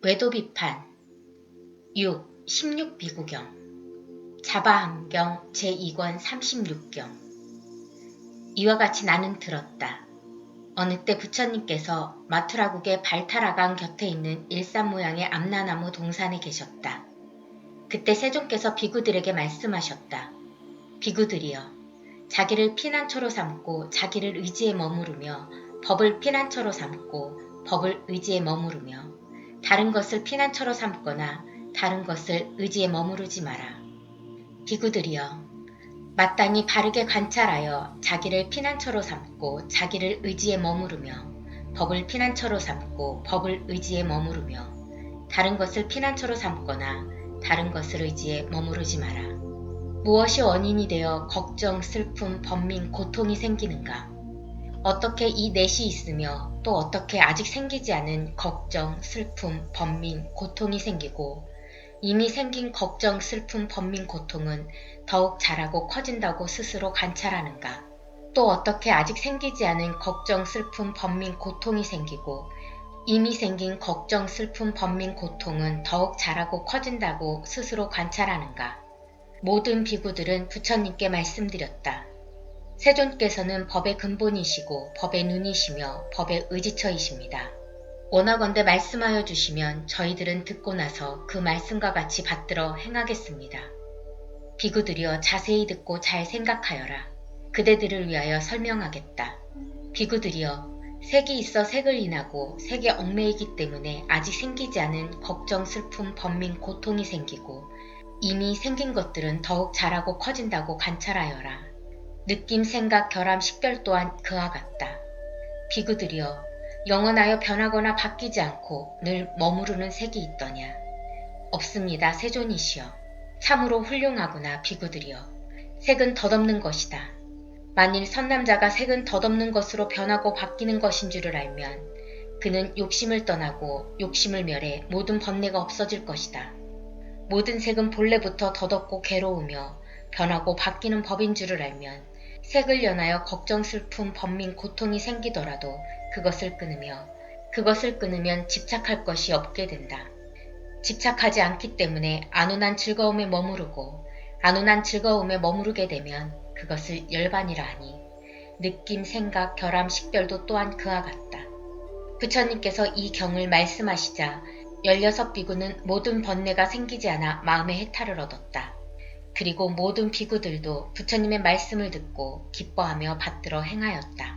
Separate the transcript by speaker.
Speaker 1: 외도 비판 6. 16비구경 자바함경 제2권 36경 이와 같이 나는 들었다. 어느 때 부처님께서 마투라국의 발타라강 곁에 있는 일산 모양의 암나나무 동산에 계셨다. 그때 세존께서 비구들에게 말씀하셨다. 비구들이여, 자기를 피난처로 삼고 자기를 의지에 머무르며 법을 피난처로 삼고 법을 의지에 머무르며 다른 것을 피난처로 삼거나 다른 것을 의지에 머무르지 마라. 비구들이여, 마땅히 바르게 관찰하여 자기를 피난처로 삼고 자기를 의지에 머무르며 법을 피난처로 삼고 법을 의지에 머무르며 다른 것을 피난처로 삼거나 다른 것을 의지에 머무르지 마라. 무엇이 원인이 되어 걱정, 슬픔, 번민, 고통이 생기는가? 어떻게 이 넷이 있으며 또 어떻게 아직 생기지 않은 걱정, 슬픔, 번민, 고통이 생기고 이미 생긴 걱정, 슬픔, 번민, 고통은 더욱 자라고 커진다고 스스로 관찰하는가? 또 어떻게 아직 생기지 않은 걱정, 슬픔, 번민, 고통이 생기고 이미 생긴 걱정, 슬픔, 번민, 고통은 더욱 자라고 커진다고 스스로 관찰하는가? 모든 비구들은 부처님께 말씀드렸다. 세존께서는 법의 근본이시고 법의 눈이시며 법의 의지처이십니다. 원하건대 말씀하여 주시면 저희들은 듣고 나서 그 말씀과 같이 받들어 행하겠습니다. 비구들이여 자세히 듣고 잘 생각하여라. 그대들을 위하여 설명하겠다. 비구들이여 색이 있어 색을 인하고 색에 얽매이기 때문에 아직 생기지 않은 걱정, 슬픔, 번민, 고통이 생기고 이미 생긴 것들은 더욱 자라고 커진다고 관찰하여라. 느낌, 생각, 결함, 식별 또한 그와 같다. 비구들이여 영원하여 변하거나 바뀌지 않고 늘 머무르는 색이 있더냐. 없습니다. 세존이시여. 참으로 훌륭하구나 비구들이여. 색은 덧없는 것이다. 만일 선남자가 색은 덧없는 것으로 변하고 바뀌는 것인 줄을 알면 그는 욕심을 떠나고 욕심을 멸해 모든 번뇌가 없어질 것이다. 모든 색은 본래부터 덧없고 괴로우며 변하고 바뀌는 법인 줄을 알면 색을 연하여 걱정, 슬픔, 번민, 고통이 생기더라도 그것을 끊으며 그것을 끊으면 집착할 것이 없게 된다. 집착하지 않기 때문에 안운한 즐거움에 머무르고 안운한 즐거움에 머무르게 되면 그것을 열반이라 하니 느낌, 생각, 결함, 식별도 또한 그와 같다. 부처님께서 이 경을 말씀하시자 16비구는 모든 번뇌가 생기지 않아 마음의 해탈을 얻었다. 그리고 모든 비구들도 부처님의 말씀을 듣고 기뻐하며 받들어 행하였다.